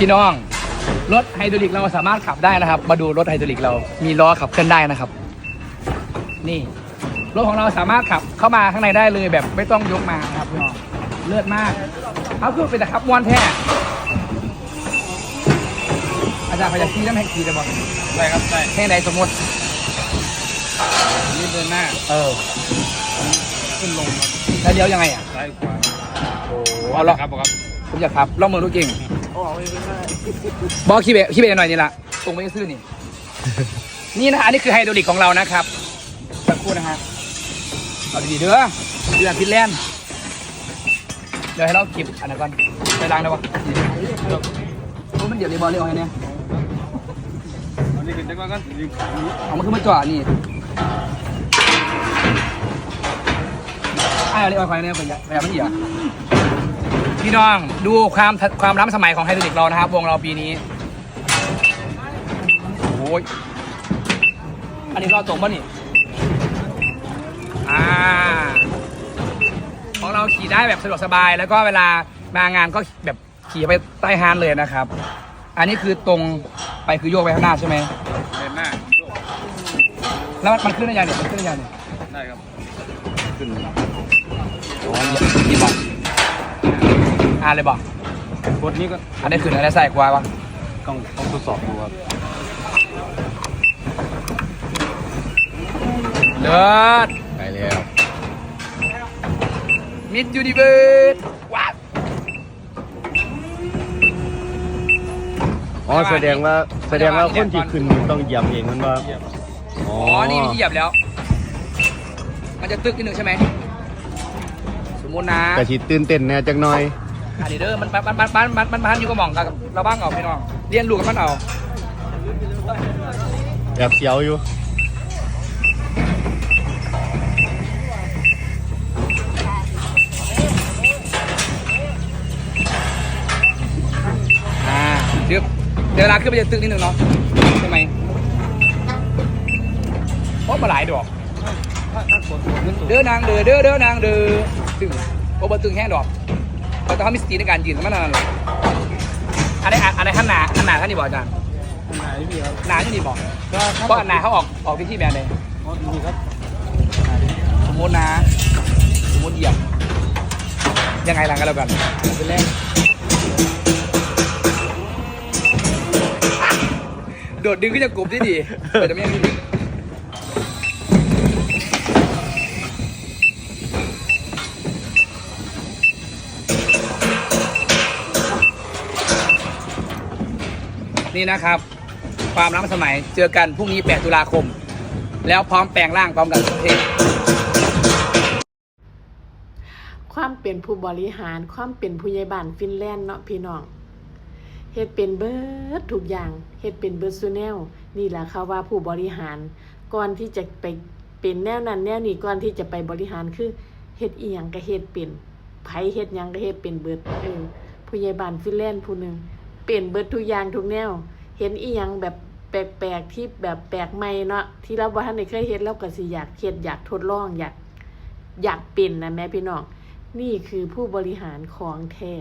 พี่น้องรถไฮดรอลิกเราสามารถขับได้นะครับ มาดูรถไฮดรอลิกเรามีล้อขับเคลื่อนได้นะครับ นี่รถของเราสามารถขับเข้ามาข้างในได้เลยแบบไม่ต้องยกมานะครับพี่น้องเลือดมากเอาคือเป็นตะครับม้วนแท้อาจารย์พยาขี่น้ำแห่งขี่จะบอกได้ครับได้แห่งใดสมมตินี่เดินหน้า เออ ขึ้นลงครับแล้วเลี้ยวยังไงอะซ้ายขวาโอ้เอาละครับผมครับผมอยากขับลองมือดูเก่ง โอ้ไม่ได้บอกขี้เบะขี้เบะหน่อยนี่ละตรงไปซื้อนี่ นี่นะฮะอันนี้คือไฮดรอลิกของเรานะครับสักครู่นะฮะเอาดีๆเด้อเดือดพิษแลนด์เดี๋ยวให้เราเก็บอันนั้นก่อนไปล้างได้ปะโอ้มันเดี๋ยวรีบอลเรียกเอาให้เนี่ยอันนี้ขึ้นจังหวะกันเอามันขึ้นมาจ่อนี่ไอ้เอาเรียกเอาให้เนี่ยไปย่าไปอย่ามันเหี่ย พี่น้องดูความทันความล้ำสมัยของไฮดรอลิกเรานะครับ วงเราปีนี้โอ้ยอันนี้เราตรงป่ะนี่อ่าของเราขี่ได้แบบสะดวกสบาย แล้วก็เวลามางานก็แบบขี่ไปใต้ฮานเลยนะครับ อันนี้คือตรงไปคือโยกไปข้างหน้าใช่ไหมเดินหน้าโยกแล้วมันขึ้นได้ยังเนี่ยมันขึ้นได้ยังเนี่ยได้ครับขึ้นอ๋อนี่บอก อ่านเลยบอกกดนี้ก็อันนี้ขึ้นอันนี้ใส่กว่าวะต้องต้องทดสอบดูครับเลิศไปแล้วมิดยูนิเวิร์สว้าวอ๋อแสดงว่าแสดงว่าคนที่ขึ้นต้องเหยียบเองมันว่าอ๋ออ๋ออนี่มันเหยียบแล้ว มันจะตึกนิดนึงใช่ไหมสมมุตินะ กระชิตื่นเต้นแน่จักหน่อย อันนี้เด้อมันมันมันมันมันมันมันอยู่กับหม่องกับเราบ้างเอาพี่น้องเรียนรู้กับมันเอาแอบเสียวอยู่อ่าเดี๋ยวเดี๋ยวเวลาขึ้นไปจะตึกนิดนึงเนาะใช่ไหมเพราะมาหลายดอกถ้าถ้ากดขึ้นสูงเด้อนางเด้อเด้อเด้อนางเด้อตึงโอเบอร์ตึงแห้งดอก เราต้องมีสติในการยืนของมันนั่นแหละอะไรอะไรข้างหนาข้างหนาข้างนี้บอกอาจารย์ไหนพี่ครับหนาที่นี่บอกก็เพราะอันหนาเขาออกออกที่ที่แบรนด์เลยนี่ครับสมมตินะสมมติเหยียบยังไงล่ะกันแล้วกันเป็นแรกโดดดึงก็จะกรุบที่ดีแต่จะไม่ยังดี นี่นะครับ ความล้ำสมัยเจอกันพรุ่งนี้ 8 ตุลาคม แล้วพร้อมแปลงร่างพร้อมกันทุกเพลงความเป็นผู้บริหารความเป็นผู้ใหญ่บ้านฟินแลนด์เนาะพี่น้องเฮ็ดเป็นเบิดทุกอย่างเฮ็ดเป็นเบิดซูแนลนี่แหละค่ะว่าผู้บริหาร ก่อนที่จะไปเป็นแนวนั้นแนวนี้ก่อนที่จะไปบริหารคือเฮ็ดอีหยังก็เฮ็ดเป็นไผเฮ็ดหยังก็เฮ็ดเป็นเบิดเออผู้ใหญ่บ้านฟินแลนด์ผู้หนึ่ง เปลี่ยนเบิดทุกอย่างทุกแนว เห็นอีหยังแบบแปลกๆที่แบบแปลกใหม่เนาะที่เราบ่ทันได้เคยเฮ็ดเราก็สิอยากเฮ็ดอยากทดลองอยากอยากเป็นนะแม่พี่น้องนี่คือผู้บริหารของแท้